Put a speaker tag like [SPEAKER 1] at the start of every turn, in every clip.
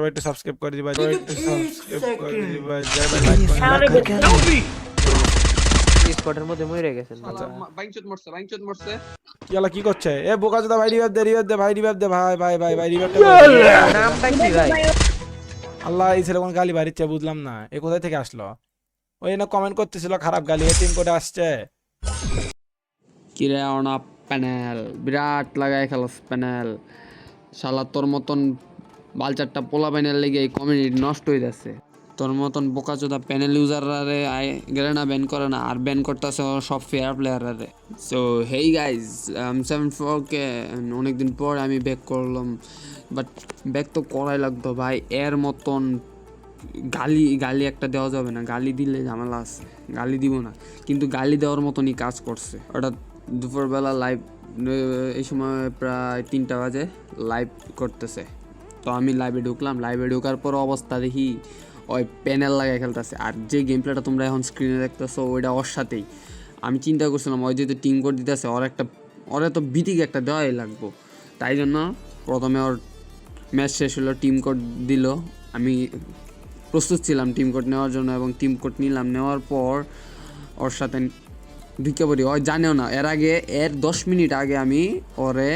[SPEAKER 1] সবাই একটু সাবস্ক্রাইব করে দিবা সবাই একটু সাবস্ক্রাইব করে দিবা যাই ভাই লাইক করে
[SPEAKER 2] স্পটের মধ্যে মরে গেছেন
[SPEAKER 1] আচ্ছা।
[SPEAKER 3] বাইংচুত মরছে বাইংচুত মরছে।
[SPEAKER 1] কি করছে? এ বোকা চোদা ভাই রিভাইভ দে রিভাইভ দে ভাই রিভাইভ দে ভাই ভাই ভাই ভাই রিভাইভ
[SPEAKER 2] নামটা কি ভাই?
[SPEAKER 1] আল্লাহ এই ছেলে কোন গালি বাড়িচ্ছে বুঝলাম না। এ কোথায় থেকে আসলো? ওই না কমেন্ট করতেছিল খারাপ গালি এ টিম কোডে আসছে।
[SPEAKER 3] কিরে অনা প্যানেল বিরাট লাগায় খেলস প্যানেল শালা তোর মতন বালচারটা পোলা প্যানেল লেগে এই কমিউনিটি নষ্ট হয়ে যাচ্ছে। তোর মতন বোকাচোদা প্যানেল ইউজাররা গেলে না ব্যান করে না, আর ব্যান করতেছে সব ফেয়ার প্লেয়াররা so hey guys seven four K অনেকদিন পর আমি ব্যাক করলাম বাট ব্যাক তো করাই লাগতো ভাই, এর মতন গালি গালি একটা দেওয়া যাবে না, গালি দিলে ঝামেলা আছে, গালি দিব না, কিন্তু গালি দেওয়ার মতনই কাজ করছে। ওটা দুপুরবেলা লাইভ এই সময় প্রায় তিনটা বাজে লাইভ করতেছে। তো আমি লাইভে ঢুকলাম। লাইভে ঢোকার পর অবস্থা দেখি, ওই প্যানেল লাগায় খেলতেছে আর যে গেম প্লেটা তোমরা এখন স্ক্রিনে দেখতেছো, ওইটা ওর সাথেই। আমি চিন্তা করছিলাম, ওই যেহেতু টিম কোড দিতেছে, ওর একটা, ওর তো বিটিক একটা দেওয়াই লাগবো। তাই জন্য প্রথমে ওর ম্যাচ শেষ হলো টিম কোড দিল। আমি প্রস্তুত ছিলাম টিম কোড নেওয়ার জন্য এবং টিম কোড নিলাম। নেওয়ার পর ওর সাথে ঢুকে পড়ি। ও জানেও না, এর আগে, এর দশ মিনিট আগে আমি ওরে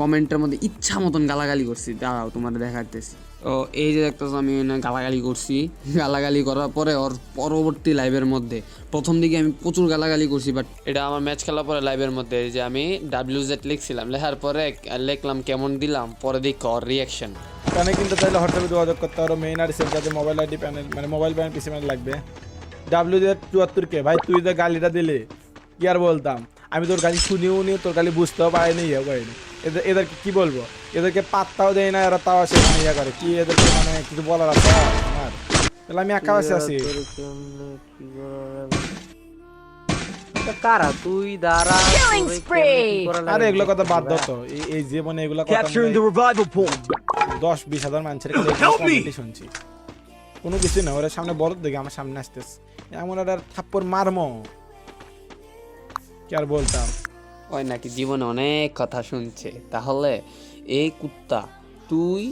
[SPEAKER 3] কমেন্টের মধ্যে ইচ্ছা মতন গালাগালি করছি। দাঁড়াও তোমার দেখাতেছি ও এই যে দেখতেছো আমি গালাগালি করছি। গালাগালি করার পরে ওর পরবর্তী লাইভের মধ্যে প্রথম দিকে আমি প্রচুর গালাগালি করছি বাট এটা আমার ম্যাচ খেলার পরে লাইভের মধ্যে যে আমি ডাব্লিউ জেড লিখছিলাম লেখার পরে লিখলাম কেমন দিলাম পরে দেখি ওর রিয়াকশন
[SPEAKER 1] এখানে কিন্তু তাহলে হোয়াটসঅ্যাপে যোগাযোগ করতে পারো মেইন আর সেম যাতে মোবাইল আইডি প্যানেল মানে মোবাইল প্যানেল পিসি প্যানেল লাগবে। ডাব্লিউ জেড চুয়াত্তর কে ভাই তুই যে গালিটা দিলি কি আর বলতাম? আমি তোর গালি শুনিও নি তোর গালি বুঝতেও পারিনি ইয়ে করিনি। এদের এদেরকে কি বলব? এদেরকে পাত্তাও দেয় না এরা তাও আসে ইয়ে করে। কি এদেরকে মানে কিছু বলার আছে? আমার। তাহলে আমি একা বসে আছি।
[SPEAKER 2] কারা তুই দাঁড়া
[SPEAKER 4] Killing
[SPEAKER 2] তোরে
[SPEAKER 4] spree!
[SPEAKER 2] কেমনে কি করা লাগে
[SPEAKER 1] আরে এগুলো কথা বাদ দাও তো। এই এই জীবনে এগুলো কথা
[SPEAKER 5] Capturing the revival point.
[SPEAKER 1] দশ বিশ হাজার মানুষের শুনছি। কোনো কিছু না ওরা সামনে বড় দেখে আমার সামনে আসতেছে। এমন একটা থাপ্পড় মারমো। কি আর বলতাম?
[SPEAKER 3] ওই নাকি জীবনে অনেক কথা শুনছে। তাহলে এই কুত্তা, তুই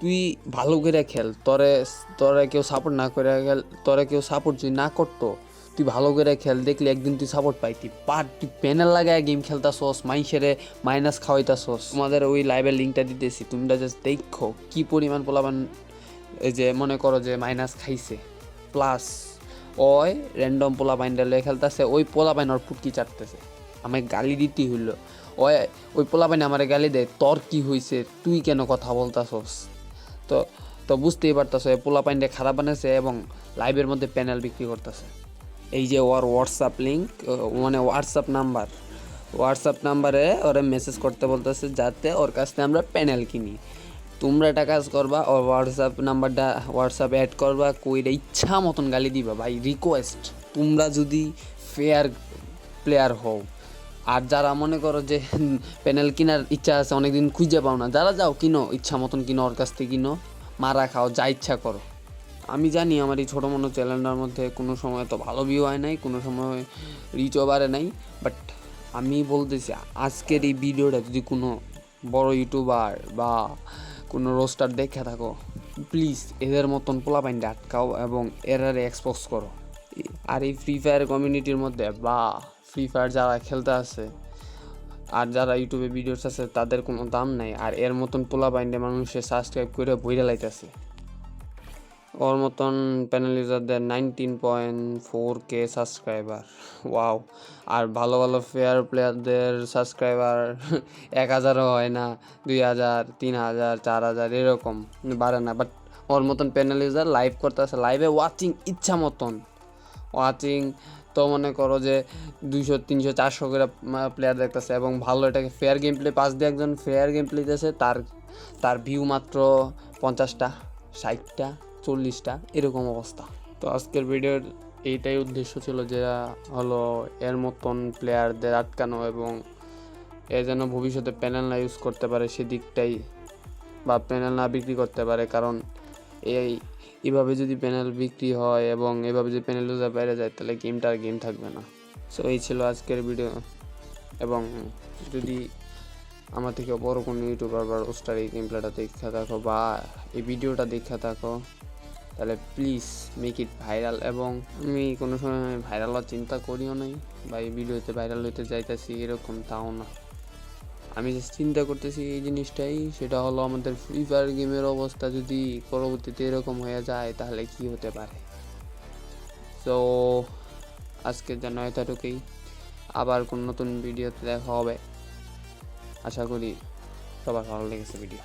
[SPEAKER 3] তুই ভালো করে খেল। তরে তরে কেউ সাপোর্ট না করে খেল তরে কেউ সাপোর্ট যদি না করতো, তুই ভালো করে খেল। দেখলি একদিন তুই সাপোর্ট পাইতি। পার তুই প্যানেল লাগায় গেম খেলতাছস মাইসেরে মাইনাস খাওয়াইতাছস। তোমাদের ওই লাইভের লিঙ্কটা দিতেছি। তোমরা জাস্ট দেখো কি পরিমাণ পোলাবান এই যে মনে করো যে মাইনাস খাইছে। প্লাস ওই র্যান্ডম পোলা বাইন্ডালে খেলতেছে, ওই পোলা বাইন ওর ফুটকি চাটতেছে। আমাকে গালি দিতে হইল। ওই ওই পোলা বাইনে আমার গালি দেয়, তোর কি হয়েছে তুই কেন কথা বলতাছস? তো তো বুঝতেই পারতাছ, এই পোলা পাইনটা খারাপ বানাইছে এবং লাইভের মধ্যে প্যানেল বিক্রি করতেছে। এই যে ওর হোয়াটসঅ্যাপ লিঙ্ক মানে হোয়াটসঅ্যাপ নাম্বার হোয়াটসঅ্যাপ নাম্বারে ওরা মেসেজ করতে বলতেছে, যাতে ওর কাছ থেকে আমরা প্যানেল কিনি। তোমরা একটা কাজ করবা, ওর হোয়াটসঅ্যাপ নাম্বারটা হোয়াটসঅ্যাপ অ্যাড করবা, কইরা ইচ্ছা মতন গালি দিবা। ভাই রিকোয়েস্ট তোমরা যদি ফেয়ার প্লেয়ার হও। আর যারা মনে করো যে প্যানেল কেনার ইচ্ছা আছে, অনেকদিন খুঁজে পাও না, যারা যাও, কিনো, ইচ্ছা মতন কিনো, ওর কাছ থেকে কিনো, মারা খাও, যা ইচ্ছা করো। আমি জানি আমার এই ছোটো মতো চ্যানেলটার মধ্যে কোনো সময় তো ভালো ভিউ হয় নাই, কোনো সময় রিচও বাড়ে নাই বাট আমি বলতেছি, আজকের এই ভিডিওটা যদি কোনো বড় ইউটিউবার বা কোনো রোস্টার দেখে থাকো। প্লিজ এদের মতন পোলাপাইনটা আটকাও এবং এরারে এক্সপোজ করো। আর এই ফ্রি ফায়ার কমিউনিটির মধ্যে, বা ফ্রি ফায়ার যারা খেলতে আছে আর যারা ইউটিউবে ভিডিওস আছে, তাদের কোনো দাম নাই। আর এর মতন পোলা বাইন্ডে মানুষে সাবস্ক্রাইব করে বইরে লাইতেছে। ওর মতন panel ইউজারদের nineteen point four K subscriber wow আর ভালো ভালো ফেয়ার প্লেয়ারদের সাবস্ক্রাইবার এক হাজারও হয় না, দুই হাজার, তিন হাজার, চার হাজার, এরকম বাড়ে না। বাট ওর মতন প্যানেল ইউজার লাইভ করতেছে লাইভে ওয়াচিং ইচ্ছা মতন। ওয়াচিং তো মনে করো যে দুইশো, তিনশো, চারশো করে প্লেয়ার দেখতেছে এবং ভালো এটাকে ফেয়ার গেম প্লে পাস দিয়ে একজন ফেয়ার গেম প্লে দিতেছে তার তার ভিউ মাত্র পঞ্চাশটা, ষাটটা। চল্লিশটা, এরকম অবস্থা। তো আজকের ভিডিওর এইটাই উদ্দেশ্য ছিল যে, হলো এর মতন প্লেয়ারদের আটকানো এবং এ যেন ভবিষ্যতে প্যানেল না ইউজ করতে পারে সেদিকটাই বা প্যানেল না বিক্রি করতে পারে। কারণ এই এভাবে যদি প্যানেল বিক্রি হয় এবং এভাবে যদি প্যানেল ইউজার বাইরে যায়, তাহলে গেমটা আর গেম থাকবে না। সো এই ছিল আজকের ভিডিও এবং যদি আমার থেকে বড় কোনো ইউটিউবার বা রোস্টার এই গেম প্লেটা দেখে থাকো বা এই ভিডিওটা দেখে থাকো তাহলে প্লিজ মেক ইট ভাইরাল এবং আমি কোনো সময় ভাইরাল হওয়ার চিন্তা করিও নাই বা এই ভিডিওতে ভাইরাল হইতে যাইতেছি এরকম তাও না। আমি যে চিন্তা করতেছি এই জিনিসটাই, সেটা হলো আমাদের ফ্রি ফায়ার গেমের অবস্থা যদি পরবর্তীতে এরকম হয়ে যায় তাহলে কি হতে পারে? তো আজকের জন্য এতটুকুই। আবার কোন নতুন ভিডিওতে দেখা হবে। আশা করি সবার ভালো লেগেছে ভিডিও